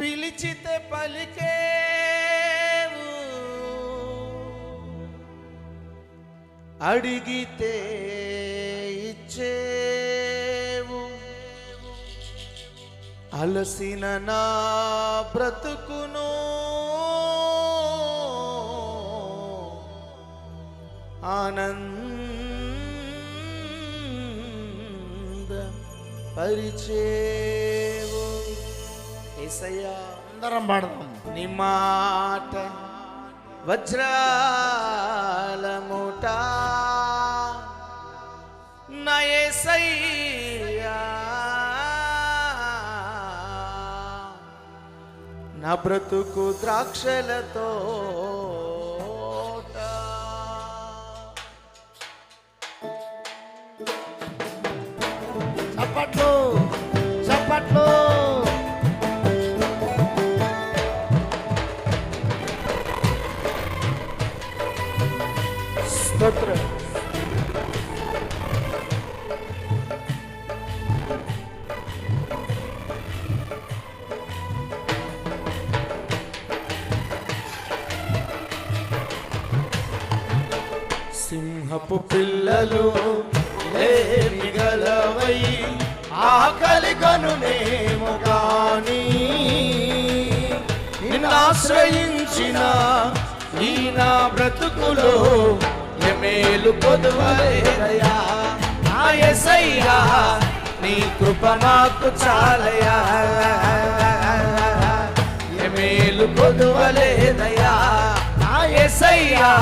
పిలిచితే పలికేవు. అడిగితే ఇచ్చేవు. అలసిన నా బ్రతుకును ఆనంద పరిచే ఏసయ్యా అందరం పాడదాం. నీ మాట వజ్రాల మూట నా యేసయ్యా నా బ్రతుకు ద్రాక్షలతో స్తోత్రం సింహపు పిల్లలు ఏమి గలవై ఆకలి కనునేమో గాని. నిన్నాశ్రయించిన ఈ నా బ్రతుకులో మేలు పొదువలేదయా నా ఎసయ్యా నీ కృప నాకు చాలయా ఎమేలు పొదువలేదయా నా ఎసయ్యా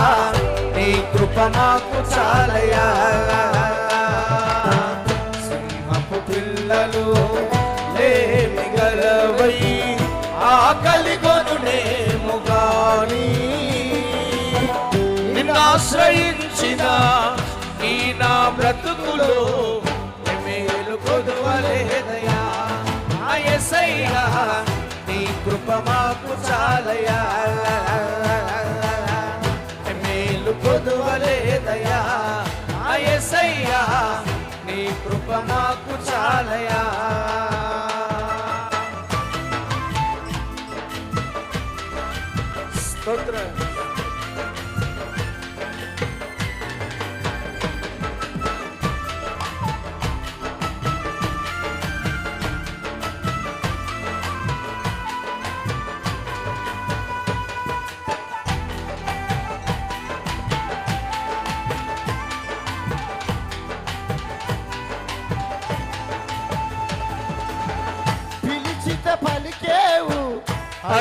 నీ కృప నాకు చాలయా నిన్నాశ్రయించిన ఈ నా బ్రతుకులో మేలు కొదువలేదయా ఆ నీ కృప మాకు చాలయా మేలు కొదువలేదయా ఆ నీ కృప మాకు చాలయా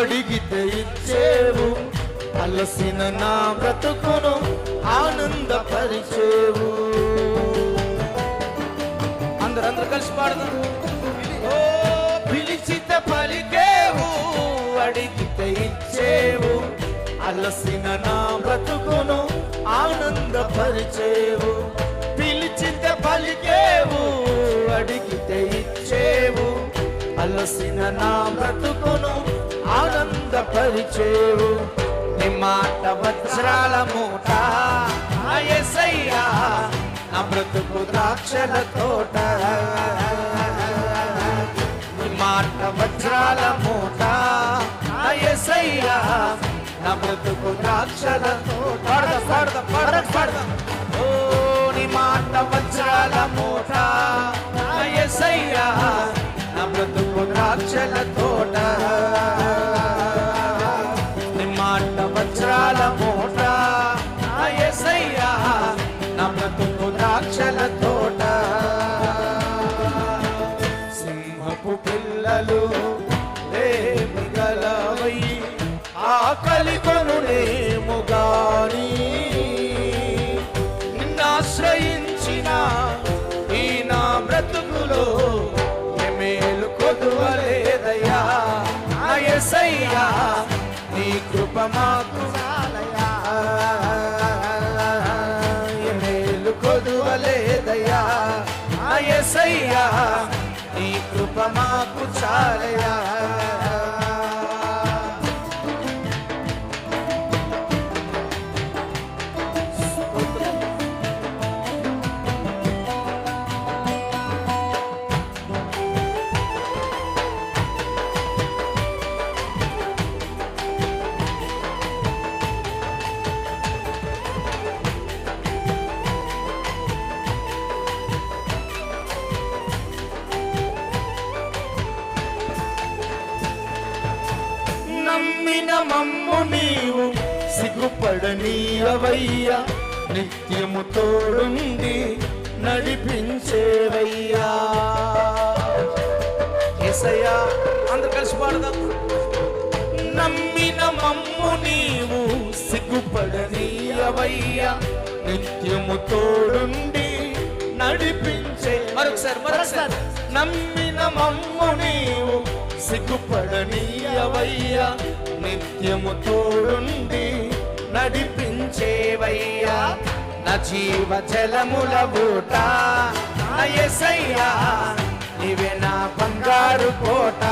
అడిగితే ఇచ్చేవు. అలసిన నా బ్రతుకును ఆనందపరిచేవు అందరూ అందరూ కలిసి పాడదాం. పిలిచిత పలికేవు. అడిగితే ఇచ్చేవు. అలసిన నా బ్రతుకును ఆనందపరిచేవు పిలిచితే పలికేవు. అడిగితే ఇచ్చేవు. అలసిన నా బ్రతుకును ఆనందపరిచేవు. నీ మాట వజ్రాల మూట. ఆ నా బ్రతుకు ద్రాక్షల తోట. నీ మాట వజ్రాల మూట. ఆ నా బ్రతుకు ద్రాక్షల తోట. పాడదా పాడదా పాడదా ఓ నీ మాట వజ్రాల మూట. ఆ ఆకలి గాని నిన్నాశ్రయించిన ఈ నా బ్రతుకులో మేలు కొదువలేదయ్యా. నా నీ కృప మాకు చాలయా మేలు కొదువలేదయ్యా. నా నీ కృప మాకు చాలయా మమ్ము నీవు సిగ్గుపడని అవయ్యా నిత్యము తోడుండి నడిపించేవయ్యా. ఎసయ్యా అందరు కలిసి పాడదాం. నమ్మిన మమ్ము నీవు సిగ్గుపడని అవయ్యా నిత్యము తోడుండి నడిపించే. మరొకసారి మరొకసారి. నమ్మిన మమ్ము నీవు సిగ్గుపడని అవయ్యా నిత్యము తోడుండి నడిపించేవయ్యా. నా జీవ జలముల బూట నా నీవే నా బంగారు కోట.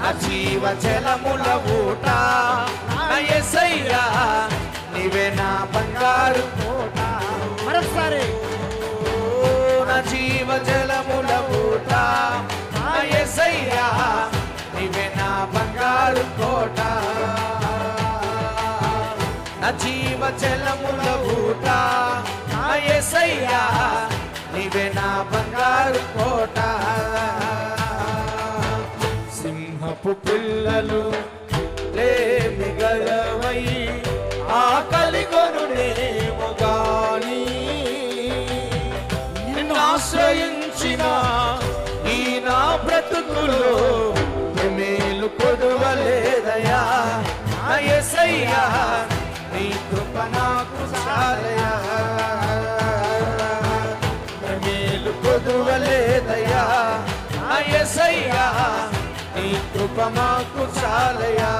నా జీవ జలముల బూట నా నీవే నా బంగారు కోట. మరొకసారి. జలముల ఊట. నా నీవే నా బంగారు కోట. సింహపు పిల్లలు లేమిగలవై ఆకలి కొనునేమో గాని. నిన్ను ఆశ్రయించిన ఈ నా బ్రతుకులో మేలు కొదువలేదయా నా కృప నాకు మేలు కొదువలేదయా నా నీ కృప మాకు చాలయా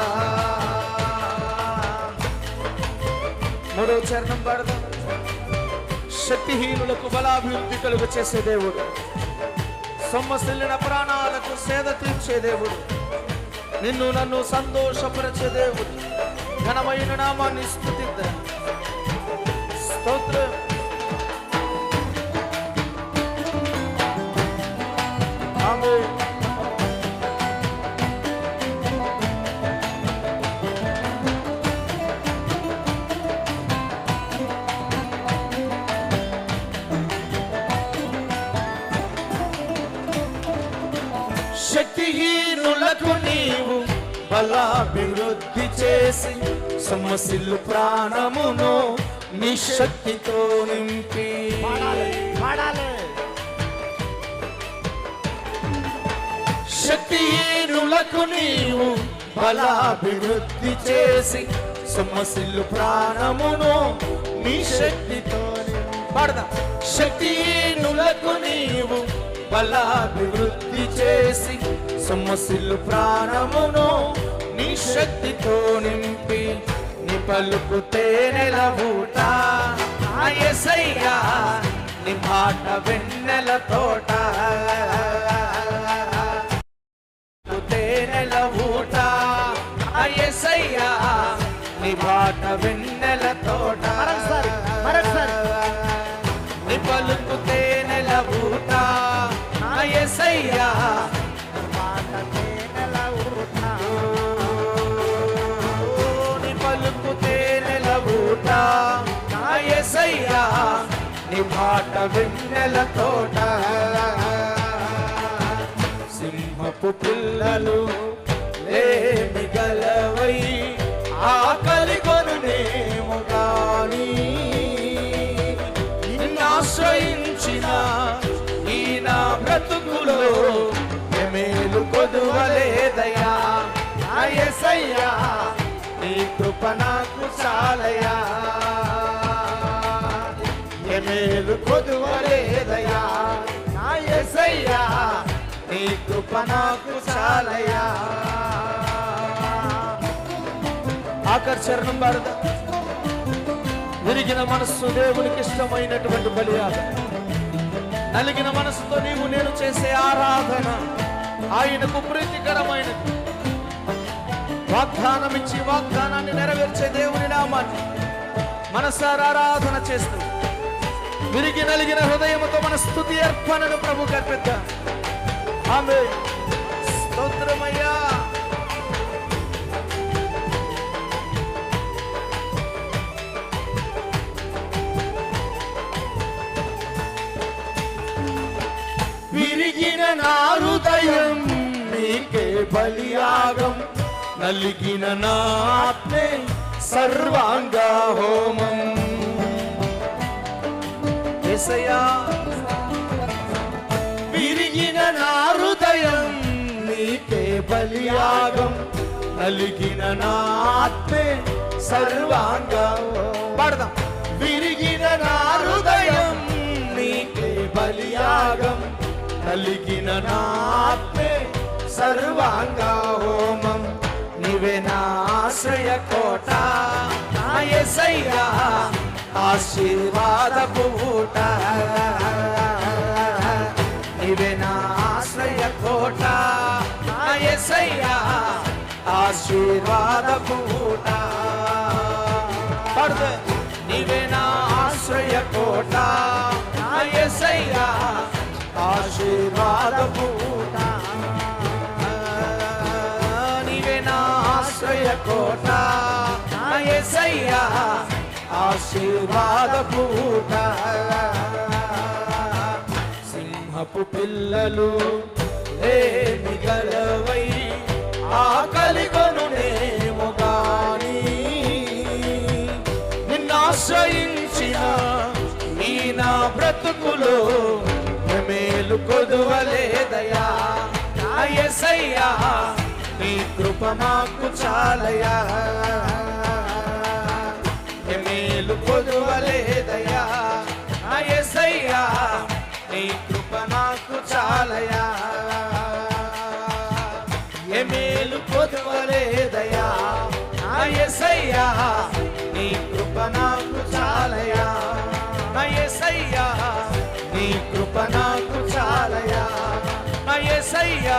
మరో చరణం పడదాం శక్తిహీనులకు బలాభివృద్ధి కలుగు చేసే దేవుడు. సొమ్మసిల్లిన ప్రాణాలకు సేద తీర్చే దేవుడు. నిన్ను నన్ను సంతోషపరిచే దేవుడు. ఘనమైన నామాన్ని స్థుతిద్దాం. బలాభివృద్ధి చేసి సమస్యలు ప్రాణమును నీ శక్తితో నింపి. శక్తిహీనులకు నీవు బలాభివృద్ధి చేసి సమస్యలు ప్రాణమును నీ శక్తితో పడదా. శక్తిహీనులకు నీవు బలాభివృద్ధి చేసి సమస్యలు ప్రాణమును నీ శక్తితో నింపి నీ పలుకుతే తేనెల ఊట నీ మాట వెన్నెల తోట. తేనెల ఊట నీ మాట వెన్నెల తోట. ఆ మాట తేనెల ఊట. నీ పలుకు తేనెల ఊట ఆ యేసయ్యా నీ మాట వెన్నెల తోట. సింహపు పిల్లలు లేమి గలవై ఆకలి కొనునేమో గాని నిన్ను ఆశ్రయించిన ఈ బ్రతుకులో మేలు కొదువలేదయా అయ్యసయ్యా నీ కృప నాకు చాలయా ఏ మేలు కొదువలేదయా నా నీ కృప నాకు చాలయా ఆకర్షణం భారత విరిగిన మనస్సు దేవునికి ఇష్టమైనటువంటి బలియాగం నలిగిన మనసుతో నీవు నేను చేసే ఆరాధన ఆయనకు ప్రీతికరమైనది. వాగ్దానం ఇచ్చి వాగ్దానాన్ని నెరవేర్చే దేవుని నామాన్ని మనసారా ఆరాధన చేస్తూ విరిగి నలిగిన హృదయముతో మన స్థుతి అర్పణను ప్రభు కల్పిద్దాం. ఆమె స్తోత్రమయ్యా. నా హృదయం నీకే బలియాగం. నలిగిన నా ఆత్మే సర్వాంగ హోమం. యేసయ్యా విరిగిన నా హృదయం నీకే బలియాగం. నలిగిన నా ఆత్మే సర్వాంగ పడదాం. విరిగిన నా హృదయం నలిగిన నాత్మే సర్వాంగ హోమం. నీవే నాశ్రయ కోట నా యేసయ్యా ఆశీర్వాదపు ఊట. నీవే నా కోట నా యేసయ్యా ఆశీర్వాదపు ఊట. పడదే నీవే నా ఆశ్రయ కోట నా యేసయ్యా ఆశీర్వాదపు నీవే నా ఆశ్రయ కోట నా ఆశీర్వాద ఆశీర్వాదపు ఊట సింహపు పిల్లలు ఏమి గలవై ఆకలి కొనునేమో గాని. నిన్నాశ్రయించిన ఈ నా బ్రతుకులో కొదువలేదయా? నా యేసయ్యా నీ కృప మాకు చాలయా? మేలు కొదువలేదయా? నా యేసయ్యా నీ కృప నాకు చాలయా? ఏ మేలు కొదువలేదయా? నా యేసయ్యా ఏసయ్యా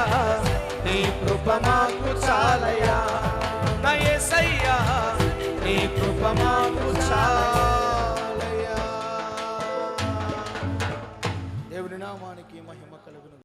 నీ కృప మాకు చాలయా నా ఏసయ్యా నీ కృప మాకు చాలా